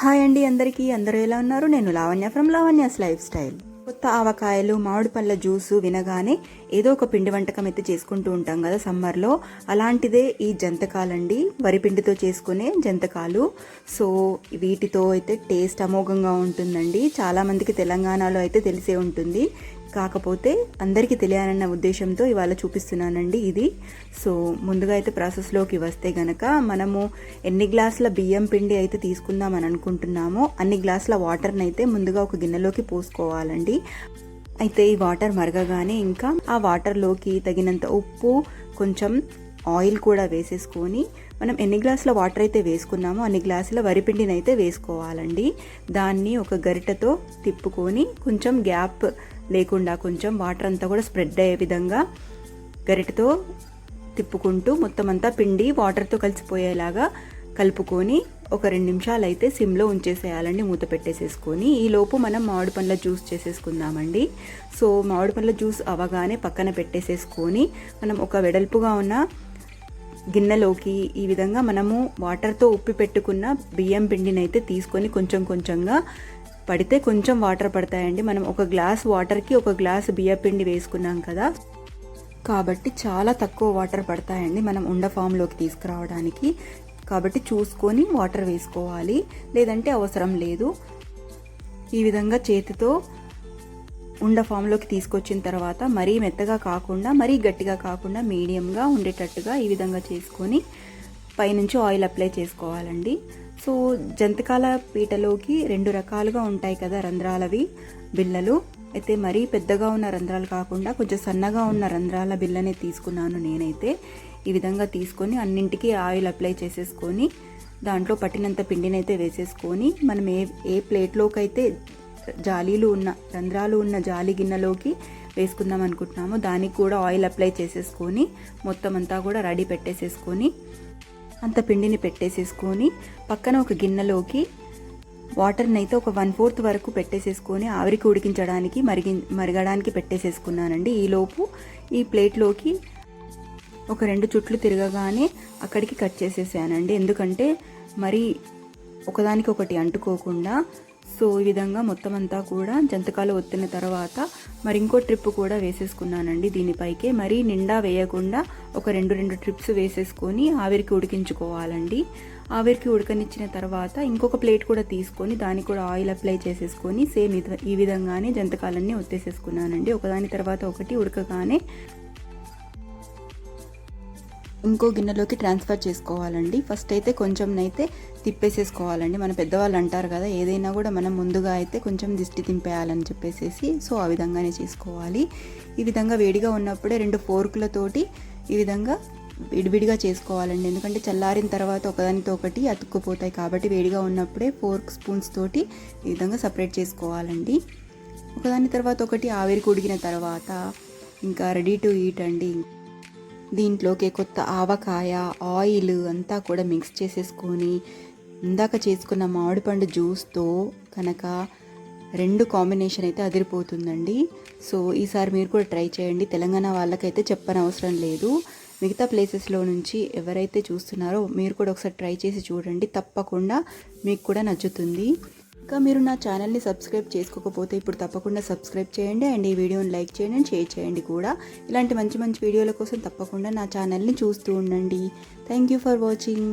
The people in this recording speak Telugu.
హాయ్ అండి అందరికీ. అందరూ ఎలా ఉన్నారు? నేను Lavanya from Lavanya's life style. కొత్త ఆవకాయలు మామిడి పళ్ళ జ్యూసు వినగానే ఏదో ఒక పిండి వంటకం అయితే చేసుకుంటూ ఉంటాం కదా సమ్మర్లో. అలాంటిదే ఈ జంతకాలండి వరి పిండితో చేసుకునే జంతకాలు. సో వీటితో అయితే టేస్ట్ అమోఘంగా ఉంటుందండి. చాలామందికి తెలంగాణలో అయితే తెలిసే ఉంటుంది. కాకపోతే అందరికీ తెలియాలన్న ఉద్దేశంతో ఇవాళ చూపిస్తున్నానండి ఇది. సో ముందుగా అయితే ప్రాసెస్లోకి వస్తే గనక మనము ఎన్ని గ్లాసుల బియ్యం పిండి అయితే తీసుకుందామని అనుకుంటున్నామో అన్ని గ్లాసుల వాటర్ని అయితే ముందుగా ఒక గిన్నెలోకి పోసుకోవాలండి. అయితే ఈ వాటర్ మరగగానే ఇంకా ఆ వాటర్లోకి తగినంత ఉప్పు కొంచెం ఆయిల్ కూడా వేసేసుకొని మనం ఎన్ని గ్లాసుల వాటర్ అయితే వేసుకున్నామో అన్ని గ్లాసుల వరిపిండిని అయితే వేసుకోవాలండి. దాన్ని ఒక గరిటతో తిప్పుకొని కొంచెం గ్యాప్ లేకుండా కొంచెం వాటర్ అంతా కూడా స్ప్రెడ్ అయ్యే విధంగా గరిటతో తిప్పుకుంటూ మొత్తం అంతా పిండి వాటర్తో కలిసిపోయేలాగా కలుపుకొని ఒక రెండు నిమిషాలు అయితే సిమ్లో ఉంచేసేయాలండి మూత పెట్టేసేసుకొని. ఈలోపు మనం మామిడి పండ్ల జ్యూస్ చేసేసుకుందామండి. సో మామిడి పండ్ల జ్యూస్ అవగానే పక్కన పెట్టేసేసుకొని మనం ఒక వెడల్పుగా ఉన్న గిన్నెలోకి ఈ విధంగా మనము వాటర్తో ఉప్పి పెట్టుకున్న బియ్యం పిండిని అయితే తీసుకొని కొంచెం కొంచెంగా పడితే కొంచెం వాటర్ పడతాయండి. మనం ఒక గ్లాస్ వాటర్కి ఒక గ్లాస్ బియ్యపిండి వేసుకున్నాం కదా. కాబట్టి చాలా తక్కువ వాటర్ పడతాయండి మనం ఉండ ఫామ్లోకి తీసుకురావడానికి. కాబట్టి చూసుకొని వాటర్ వేసుకోవాలి. లేదంటే అవసరం లేదు. ఈ విధంగా చేతితో ఉండ ఫామ్లోకి తీసుకొచ్చిన తర్వాత మరీ మెత్తగా కాకుండా మరీ గట్టిగా కాకుండా మీడియంగా ఉండేటట్టుగా ఈ విధంగా చేసుకొని పైనుంచి ఆయిల్ అప్లై చేసుకోవాలండి. సో జంతకాల పీటలోకి రెండు రకాలుగా ఉంటాయి కదా రంధ్రాలవి. బిళ్ళలు. అయితే మరీ పెద్దగా ఉన్న రంధ్రాలు కాకుండా కొంచెం సన్నగా ఉన్న రంధ్రాల బిల్లనే తీసుకున్నాను నేనైతే. ఈ విధంగా తీసుకొని అన్నింటికి ఆయిల్ అప్లై చేసేసుకొని దాంట్లో పట్టినంత పిండినైతే వేసేసుకొని మనం ఏ ఏ ప్లేట్లోకి అయితే జాలీలు ఉన్న రంధ్రాలు ఉన్న జాలి గిన్నెలోకి వేసుకుందాం అనుకుంటున్నామో దానికి కూడా ఆయిల్ అప్లై చేసేసుకొని మొత్తం అంతా కూడా రెడీ పెట్టేసేసుకొని అంత పిండిని పెట్టేసేసుకొని పక్కన ఒక గిన్నెలోకి వాటర్ని అయితే ఒక వన్ ఫోర్త్ వరకు పెట్టేసేసుకొని ఆవిరికి ఉడికించడానికి మరిగి మరగడానికి పెట్టేసేసుకున్నానండి. ఈలోపు ఈ ప్లేట్లోకి ఒక రెండు చుట్లు తిరగగానే అక్కడికి కట్ చేసేసానండి. ఎందుకంటే మరి ఒకదానికి ఒకటి అంటుకోకుండా సో ఈ విధంగా మొత్తం అంతా కూడా జంతకాలు ఒత్తిన తర్వాత మరి ఇంకో ట్రిప్ కూడా వేసేసుకున్నానండి దీనిపైకే మరీ నిండా వేయకుండా ఒక రెండు రెండు ట్రిప్స్ వేసేసుకొని ఆవిరికి ఉడికించుకోవాలండి. ఆవిరికి ఉడకనిచ్చిన తర్వాత ఇంకొక ప్లేట్ కూడా తీసుకొని దానికి కూడా ఆయిల్ అప్లై చేసేసుకొని సేమ్ ఈ విధంగానే జంతకాలన్నీ ఒత్తేసేసుకున్నానండి. ఒకదాని తర్వాత ఒకటి ఉడకగానే ఇంకో గిన్నెలోకి ట్రాన్స్ఫర్ చేసుకోవాలండి. ఫస్ట్ అయితే కొంచెం అయితే తిప్పేసేసుకోవాలండి. మన పెద్దవాళ్ళు అంటారు కదా ఏదైనా కూడా మనం ముందుగా అయితే కొంచెం దిష్టి తింపేయాలని చెప్పేసేసి సో ఆ విధంగానే చేసుకోవాలి. ఈ విధంగా వేడిగా ఉన్నప్పుడే రెండు ఫోర్కులతోటి ఈ విధంగా విడివిడిగా చేసుకోవాలండి. ఎందుకంటే చల్లారిన తర్వాత ఒకదానితో ఒకటి అతుక్కుపోతాయి కాబట్టి వేడిగా ఉన్నప్పుడే ఫోర్క్ స్పూన్స్ తోటి ఈ విధంగా సపరేట్ చేసుకోవాలండి. ఒకదాని తర్వాత ఒకటి ఆవిరి కుడిగిన తర్వాత ఇంకా రెడీ టు ఈట్ అండి. దీంట్లోకి కొత్త ఆవకాయ ఆయిల్ అంతా కూడా మిక్స్ చేసేసుకొని ఇందాక చేసుకున్న మామిడిపండు జ్యూస్తో కనుక రెండు కాంబినేషన్ అయితే అదిరిపోతుందండి. సో ఈసారి మీరు కూడా ట్రై చేయండి. తెలంగాణ వాళ్ళకైతే చెప్పని అవసరం లేదు. మిగతా ప్లేసెస్లో నుంచి ఎవరైతే చూస్తున్నారో మీరు కూడా ఒకసారి ట్రై చేసి చూడండి. తప్పకుండా మీకు కూడా నచ్చుతుంది. ఇంకా మీరు నా ఛానల్ని సబ్స్క్రైబ్ చేసుకోకపోతే ఇప్పుడు తప్పకుండా సబ్స్క్రైబ్ చేయండి అండ్ ఈ వీడియోని లైక్ చేయండి అండ్ షేర్ చేయండి కూడా. ఇలాంటి మంచి మంచి వీడియోల కోసం తప్పకుండా నా ఛానల్ని చూస్తూ ఉండండి. Thank you for watching